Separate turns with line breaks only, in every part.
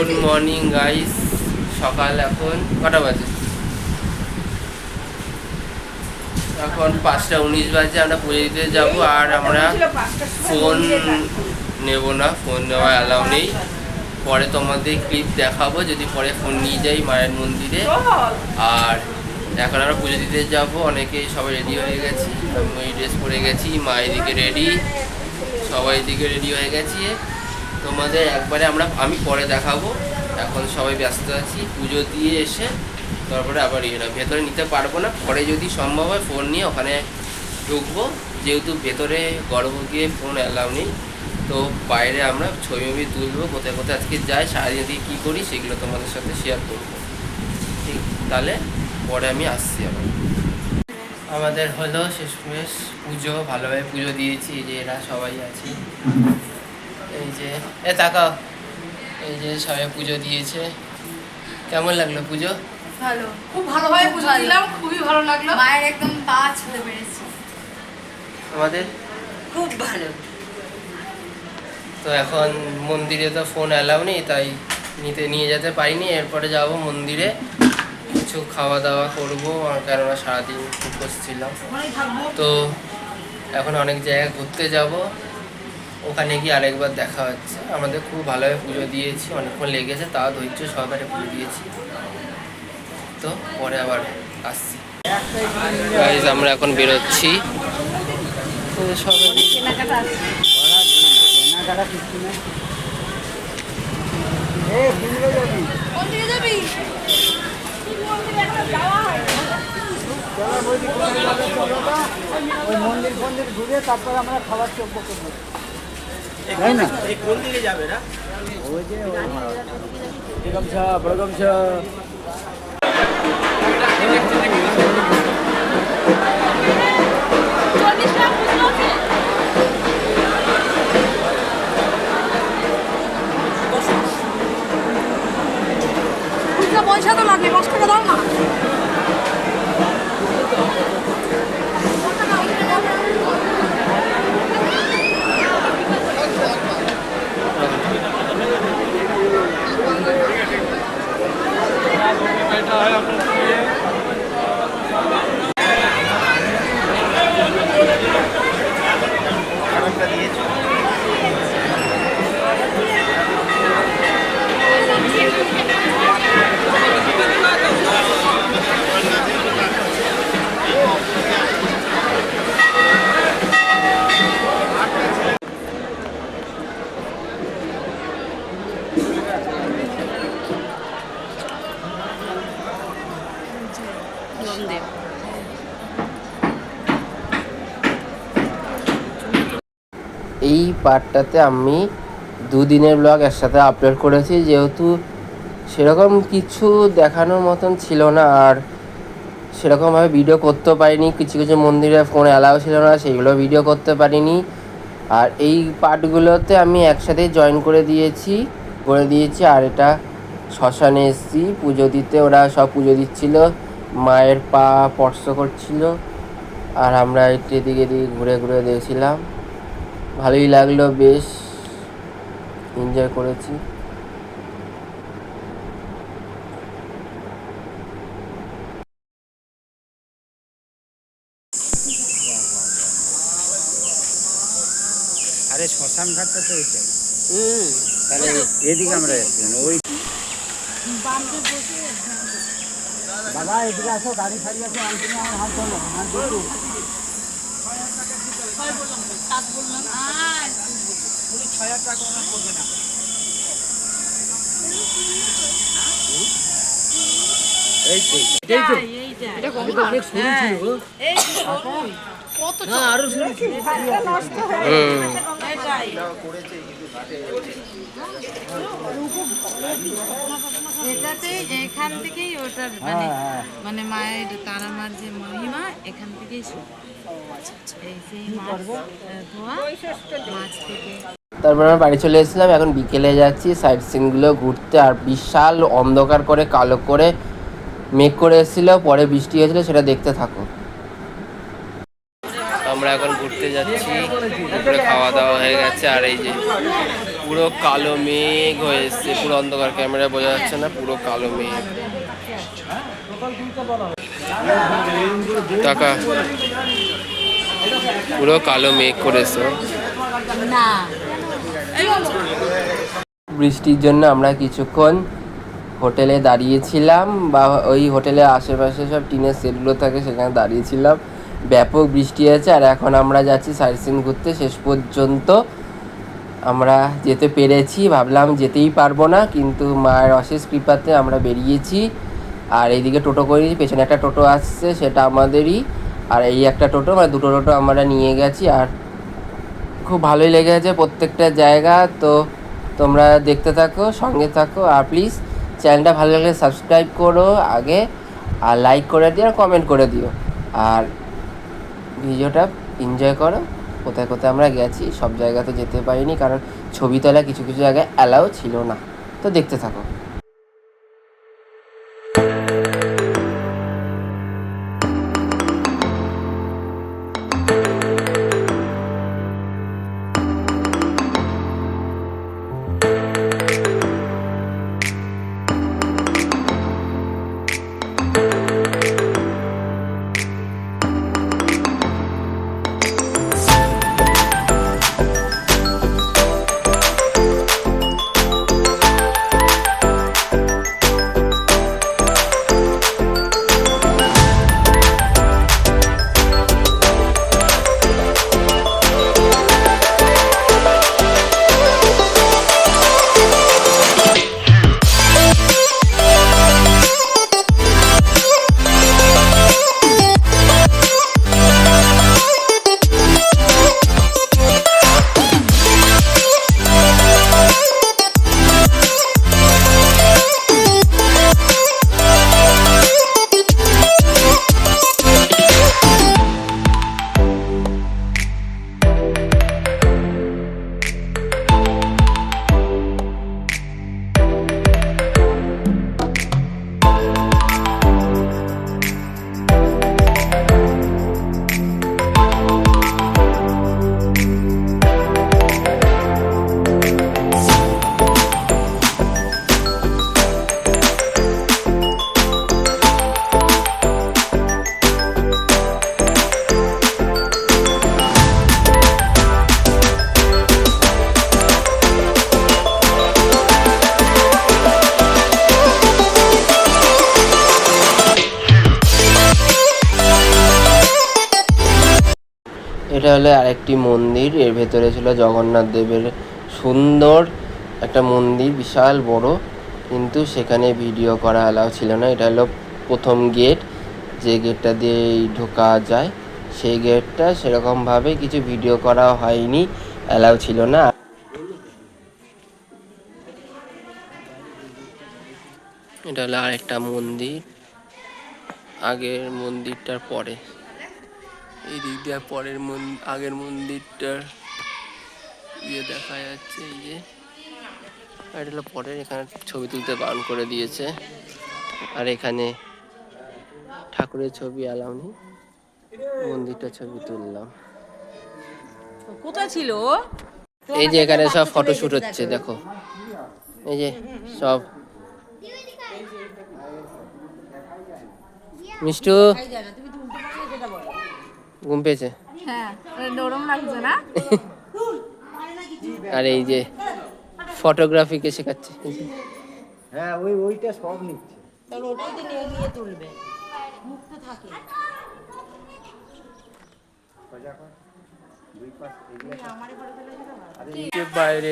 Good morning guys সকাল এখন কটা বাজে? এখন পাঁচটা উনিশ বাজে, আমরা পুজো দিতে যাব আর আমরা ফোন নেব না ফোন নেওয়া অ্যালাউ নেই। পরে তোমাদের ক্লিপ দেখাবো, যদি পরে ফোন নিয়ে যাই মায়ের মন্দিরে। আর এখন আমরা পুজো দিতে যাব অনেকেই সবাই রেডি হয়ে গেছি। আমি ড্রেস পরে গেছি, মা এদিকে রেডি সবাই এদিকে রেডি হয়ে গেছি। তোমাদের একবারে আমরা, আমি পরে দেখাবো। এখন সবাই ব্যস্ত আছি, পুজো দিয়ে এসে তারপরে আবার ইয়ে ভেতরে নিতে পারব না, পরে যদি সম্ভব হয় ফোন নিয়ে ওখানে ঢুকবো। যেহেতু ভেতরে গর্ভ গিয়ে ফোন অ্যালাউ নেই, তো বাইরে আমরা ছবি ছবি তুলবো, কোথায় কোথায় আজকে যাই, সারাদিন দিয়ে কী করি সেগুলো তোমাদের সাথে শেয়ার করব। ঠিক, তাহলে পরে আমি আসছি আবার। আমাদের হলো শেষমেশ পুজো, ভালোভাবে পুজো দিয়েছি যে এরা সবাই আছে। এই যে এ তাকাও। এই যে সবাই পুজো দিয়েছে। কেমন লাগল পুজো?
ভালো।
খুব ভালোভাবে পুজো
ভালো।
দিলাম খুবই ভালো লাগল।
মায়ের একদম পা ছুঁতে পেরেছি
আমাদের?
খুব ভালো।
তো এখন মন্দিরে তো ফোন অ্যালাউ নেই তাই নিতে নিয়ে যেতে পারিনি। এরপরে যাব মন্দিরে। কিছু খাওয়া দাওয়া করব আর কেননা সারাদিন উপোস ছিলাম। তো এখন অনেক জায়গায় ঘুরতে যাব। ওখানে গিয়ে আরেকবার দেখা হচ্ছে। আমাদের খুব ভালোভাবে পুজো দিয়েছি, অনেকক্ষণ লেগেছে তা ধৈর্য সহকারে পুজো দিয়েছি। তো পরে আবার আসছি। আমরা এখন বেরোচ্ছি।
মন্দির ফন্দির ঘুরে তারপর আমরা খাবার চোখ করব। তাই না?
কোন দিকে যাবে না
ওই যে
পয়সা তো লাগবে পাঁচ টাকা দাও না।
এই পার্টটাতে আমি দুদিনের ব্লগ একসাথে আপলোড করেছি, যেহেতু সেরকম কিছু দেখানোর মতন ছিল না আর সেরকমভাবে ভিডিও করতেও পারিনি। কিছু কিছু মন্দিরে ফোন অ্যালাউ ছিল না সেইগুলো ভিডিও করতে পারিনি। আর এই পার্টগুলোতে আমি একসাথে জয়েন করে দিয়েছি করে দিয়েছি আর এটা শ্মশানে এসেছি। পুজো দিতে ওরা সব পুজো দিচ্ছিল। মায়ের পা স্পর্শ করছিল আর আমরা একটু এদিকে এদিকে ঘুরে ঘুরে দেখছিলাম। ভালোই লাগল বেশ এনজয় করেছি।
আরে শ্মশান ঘাটটা তো এইটাই
হুম। তাহলে
এদিকে আমরা যাচ্ছিলাম ওই দাদা এদিকে আসো গাড়ি ফাড়ি আছে আনতে আমার হাত ধরো হাত ধরো এই তো। এটাই তো এটা কত অনেক সরু হ্যাঁ আরও
হুম
এখান থেকেই ওটার মানে
হ্যাঁ হ্যাঁ।
মানে মায়ের তারামার যে মহিমা এখান থেকেই শুরু। এই সেই মাছ ধোয়া মাছ থেকে।
তারপর আমরা বাড়ি চলে এসেছিলাম এখন বিকেলে যাচ্ছি সাইড সিনগুলো ঘুরতে আর বিশাল অন্ধকার করে কালো করে মেঘ করে এসেছিল পরে বৃষ্টি হয়েছিল সেটা দেখতে থাকো। আমরা এখন ঘুরতে যাচ্ছি। দুপুরে খাওয়া দাওয়া হয়ে গেছে আর এই যে পুরো কালো মেঘ হয়ে এসছে। পুরো অন্ধকার ক্যামেরা বোঝা যাচ্ছে না পুরো কালো মেঘ। টাকা। পুরো কালো মেঘ করেছে। বৃষ্টির জন্য আমরা কিছুক্ষণ হোটেলে দাঁড়িয়েছিলাম বা ওই হোটেলের আশেপাশে সব টিনের সেটগুলো থাকে সেখানে দাঁড়িয়েছিলাম। ব্যাপক বৃষ্টি আছে আর এখন আমরা যাচ্ছি সাইট সিন ঘুরতে। শেষ পর্যন্ত আমরা যেতে পেরেছি, ভাবলাম যেতেই পারব না, কিন্তু মায়ের অশেষ কৃপাতে আমরা বেরিয়েছি। আর এইদিকে টোটো করেছি পেছনে একটা টোটো আসছে, সেটা আমাদেরই। আর এই একটা টোটো মানে দুটো টোটো আমরা নিয়ে গেছি। আর খুব ভালোই লেগেছে প্রত্যেকটা জায়গা। তো তোমরা দেখতে থাকো, সঙ্গে থাকো। আর প্লিজ চ্যানেলটা ভালো লাগলে সাবস্ক্রাইব করো আগে, আর লাইক করে দিও আর কমেন্ট করে দিও। আর ভিডিওটা এনজয় করো। কোথায় কোথায় আমরা গেছি, সব জায়গাতে যেতে পারিনি, কারণ ছবি তোলা কিছু কিছু জায়গায় অ্যালাউ ছিল না। তো দেখতে থাকো। আরেকটি মন্দির, এর ভেতরে ছিল জগন্নাথ দেবের সুন্দর একটা মন্দির, বিশাল বড়, কিন্তু সেখানে ভিডিও করা অ্যালাউ ছিল না। এটা হলো প্রথম গেট যে গেটটা দিয়ে ঢোকা যায়, সেই গেটটা সেরকমভাবে কিছু ভিডিও করা হয়নি অ্যালাউ ছিল না। এটা হলো আরেকটা মন্দির, আগের মন্দিরটার পরে। এই দিক দিয়ে পরের আগের মন্দিরটার ইয়ে দেখা যাচ্ছে এই যে। এটা হলো পরের এখানে ছবি তুলতে বারণ করে দিয়েছে। আর এখানে ঠাকুরের ছবি নেই মন্দিরটা ছবি তুললাম।
কোথায় ছিল
এই যে এখানে সব ফটোশুট হচ্ছে দেখো। এই যে সব। মিষ্টু? ঘুম পেয়েছে?
হ্যাঁ নরম
আর এই যে ফটোগ্রাফিকে শেখাচ্ছে।
হ্যাঁ ওই ওইটা সব নিচ্ছে।
তাহলে ওটাই তো নিয়ে নিয়ে তুলবে। মুক্ত থাকে।
এই যে বাইরে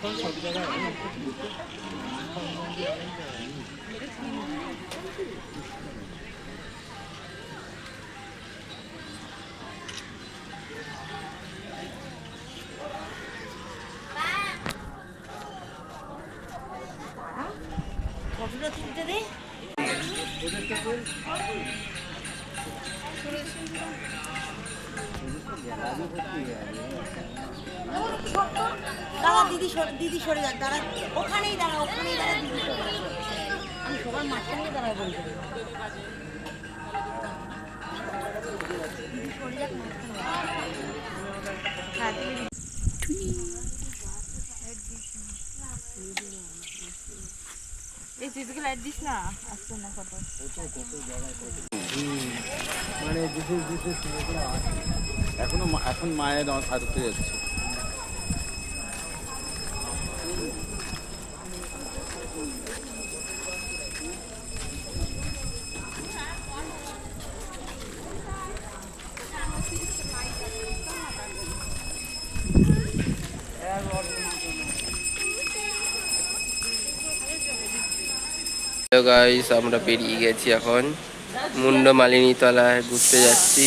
এরকম
বেশি নিয়ে যায় আমি দেখব
বাবা
আমরা এসি ইস্কনের মন্দিরে
ফটোটা তুলতে দিদি সরে দিদি সরে যাক দাঁড়া ওখানেই দাঁড়া ওখানেই দাঁড়া, দিদি সরে যাক।
এই চিজকে লাইট দিস না আসছে না ফটো
মানে এখনও এখন মায়ের সাথে যাচ্ছে।
গাইস আমরা বেরিয়ে গেছি এখন। মুন্ড মালিনী তলায় ঘুরতে যাচ্ছি।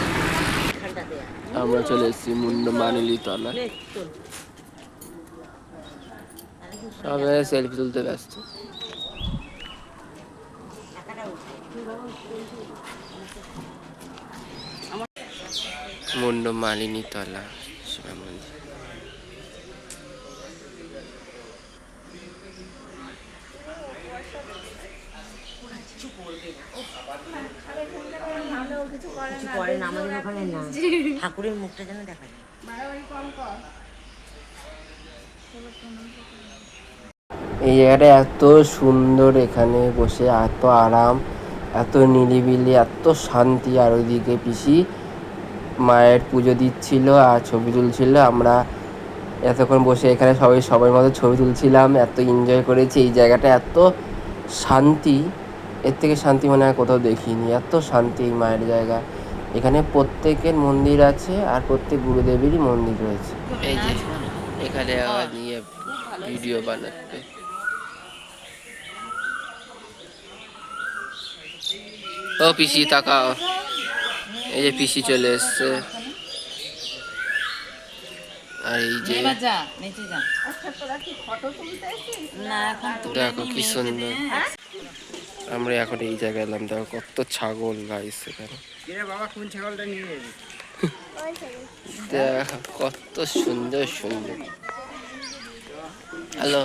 আমরা চলে এসেছি মুন্ড মানিলি তলা। সবাই সেলফি তুলতে ব্যস্ত। মুন্ড মালিনী তলা শিবা মন্দির
পরে না আমাদের ওখানে না। ঠাকুরের মুখটা যেন দেখা যায়।
এই জায়গাটা এত সুন্দর এখানে বসে এত আরাম এত নিরিবিলি এত শান্তি। আর ওইদিকে পিসি মায়ের পুজো দিচ্ছিল আর ছবি তুলছিল। আমরা এতক্ষণ বসে এখানে সবাই সবার মতো ছবি তুলছিলাম এত এনজয় করেছি। এই জায়গাটা এত শান্তি। এর থেকে শান্তি মনে হয় কোথাও দেখিনি। এত শান্তি এই মায়ের জায়গা। এখানে প্রত্যেকের মন্দির আছে আর প্রত্যেক গুরুদেবেরই মন্দির রয়েছে। এই যে এখানে আবার নিয়ে ভিডিও বানাচ্ছে। ও পিসি তাকাও। এই যে পিসি চলে এসছে। আর এই যে
এখন
দেখো কি সুন্দর।
নিয়ে।
আমরা এখন এই জায়গায় এলাম। দেখো কত ছাগল গাইস এখানে।
বাবা কোন ছাগলটা নিয়ে যাবি
কত সুন্দর সুন্দর। হ্যালো।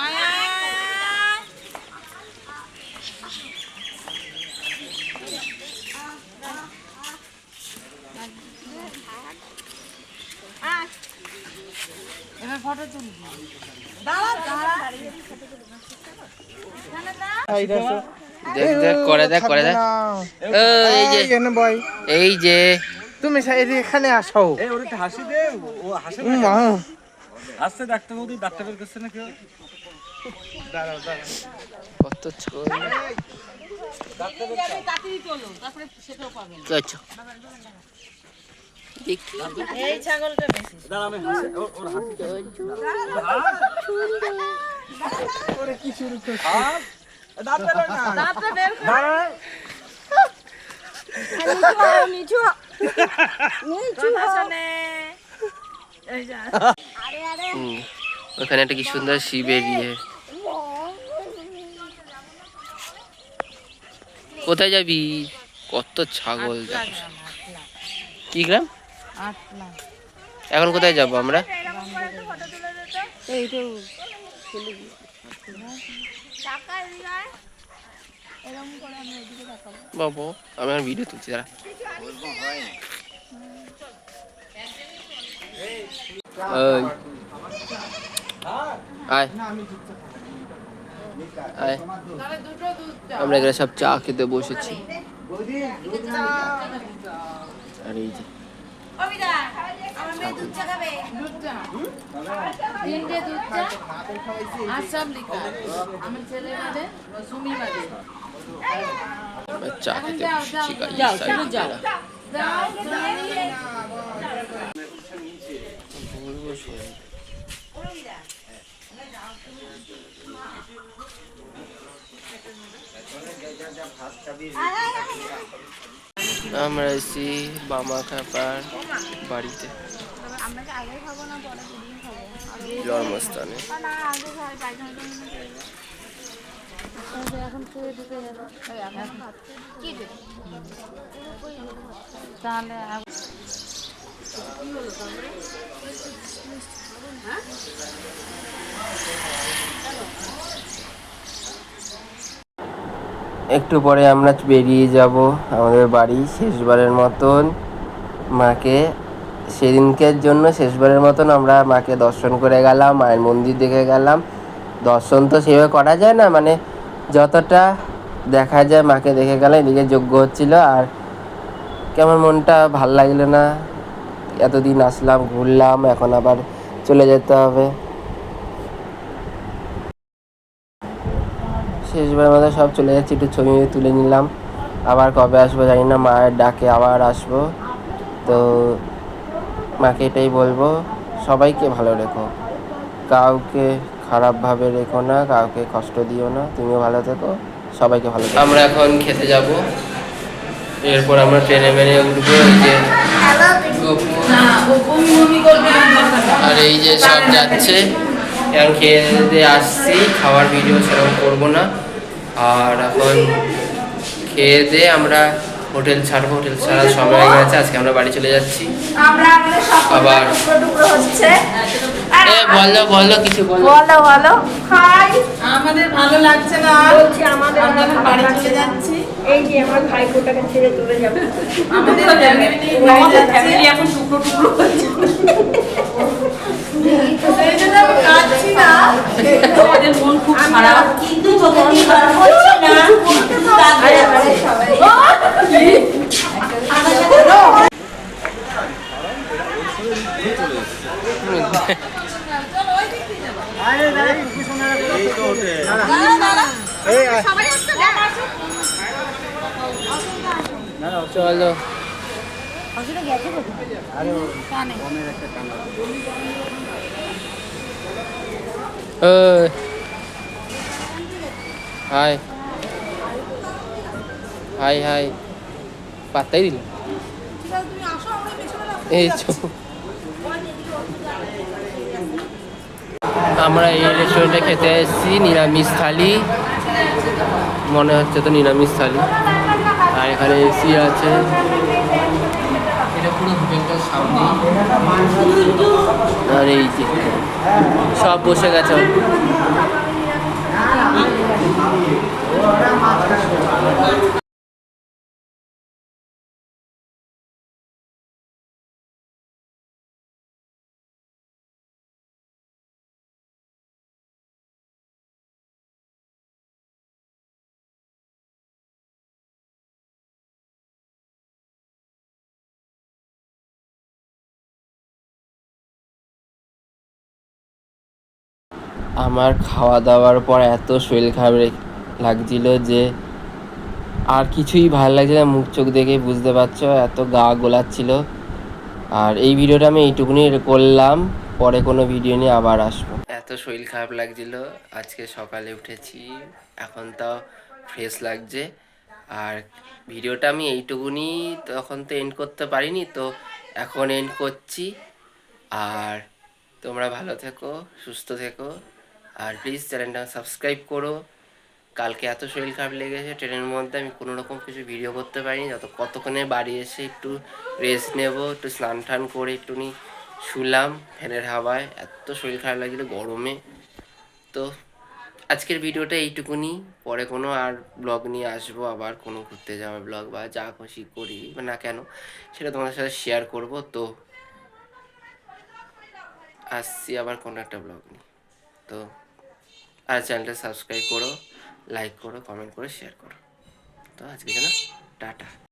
আয়।
দেখ। দেখ করে দেখ করে দেখ। এই যে এই যে।
তুমি এখানে আসো।
এই ওর একটু হাসি দে ও হাসে হাসছে ডাক্তার বৌদি ডাক্তার বের করছে না কেউ?
কত আচ্ছা দেখি।
এই ছাগলটা বেশি।
দাঁড়া আমি হাসি ওর ওর হাসি ওরে কি শুরু করছিস দাঁত বের না।
দাঁতটা বের কর। কথা শোনে। এই যা।
হুম, ওখানে একটা কি সুন্দর শিবের ইয়ে কোথায় যাবি? কত ছাগল। কি গ্রাম। এখন কোথায় যাব আমরা? বাবু আমি আর ভিডিও তুলছি দাঁড়া। আমরা এখানে সব চা খেতে বসেছি। আর এই যে।
দুধ চা। তিনটে দুধ চা আর সব লিখা আমার ছেলে বাদে সুমি বাদে।
আমরা চা খেতে
যাও,
বসেছি
যাও,
guys, আমরা এসেছি বামা খাপার বাড়িতে। জন্মস্থানে।
আগে খাই পায়খানা টাইখানা এখন খেয়ে ঢুকে যাবে এখন খাচ্ছে কি রে
তাহলে আব-
একটু পরে আমরা বেরিয়ে যাব আমাদের বাড়ি শেষবারের মতন। মাকে সেদিনকের জন্য শেষবারের মতন আমরা মাকে দর্শন করে গেলাম, মায়ের মন্দির দেখে গেলাম। দর্শন তো সেভাবে করা যায় না মানে যতটা দেখা যায় মাকে দেখে গেলাম, এদিকে যোগ্য হচ্ছিল। আর কেমন মনটা, ভালো লাগল না? এতদিন আসলাম, ঘুরলাম, এখন আবার চলে যেতে হবে। শেষবার মতো সব চলে যাচ্ছি একটু ছবি তুলে নিলাম। আবার কবে আসব জানি না মায়ের ডাকে আবার আসব। তো মাকে এটাই বলব সবাইকে ভালো রেখো। কাউকে খারাপভাবে রেখো না কাউকে কষ্ট দিও না তুমিও ভালো থেকো সবাইকে ভালো আমরা এখন খেতে যাব। এরপর আমরা ট্রেনে মেনে উঠবো এই যে আর এই যে সব যাচ্ছে। এখন খেয়ে দিয়ে আসছি খাওয়ার ভিডিও সেরকম করব না। আর এখন খেয়ে দিয়ে আমরা হোটেল ছাড়বো হোটেল ছাড়া সময় হয়ে গেছে আজকে আমরা বাড়ি চলে যাচ্ছি।
আমরা আমাদের সব
আবার
টুকরো হচ্ছে।
বলো বলো কিছু বলো।
বলো বলো। হাই
আমাদের ভালো লাগছে না।
আমাদের
বাড়ি চলে যাচ্ছি।
এই যে আমার ভাইপোটাকে ছেড়ে চলে যাবে।
আমাদের ফ্যামিলি
এখন টুকরো টুকরো
আমাদের মন খুব খারাপ।
কিন্তু না। সবাই।
চলো। হাই। Hi hi. পাত্তাই দিল। এই চো আমরা এই রেস্টুরেন্টে খেতে এসেছি নিরামিষ থালি মনে হচ্ছে তো নিরামিষ থালি আর এখানে এসি আছে। এটা পুরো হোটেলটার সামনে আর এই যে সব বসে গেছে। আমার খাওয়া দাওয়ার পর এত শরীর খারাপ লাগছিল যে আর কিছুই ভালো না। মুখ চোখ দেখে বুঝতে পারছ, এত গা গোলাচ্ছিল। আর এই ভিডিওটা আমি এইটুকুনি করলাম। পরে কোনো ভিডিও নিয়ে আবার আসব। এত শরীর খারাপ লাগছিল। আজকে সকালে উঠেছি। এখন তাও ফ্রেশ লাগছে। আর ভিডিওটা আমি এইটুকুনি, তখন তো এন্ড করতে পারিনি, তো এখন এন্ড করছি। আর তোমরা ভালো থেকো, সুস্থ থেকো। আর প্লিজ চ্যানেলটা সাবস্ক্রাইব করো। কালকে এত শরীর খারাপ লেগেছে ট্রেনের মধ্যে আমি কোনো রকম কিছু ভিডিও করতে পারিনি। যত, কতক্ষণে বাড়ি এসে একটু রেস্ট নেব, একটু স্নান টান করে একটুনি শুলাম, ফ্যানের হাওয়ায়। এত শরীর খারাপ লাগছিল গরমে। তো আজকের ভিডিওটা এইটুকুনি। পরে কোনো আর ব্লগ নিয়ে আসব, আবার কোনো ঘুরতে যাওয়ার ব্লগ বা যা খুশি করি বা না কেন, সেটা তোমাদের সাথে শেয়ার করব। তো আসছি আবার কোনো একটা ব্লগ নিয়ে। তো আর চ্যানেলটা সাবস্ক্রাইব করো লাইক করো কমেন্ট করো শেয়ার করো। তো আজকে যেন টাটা।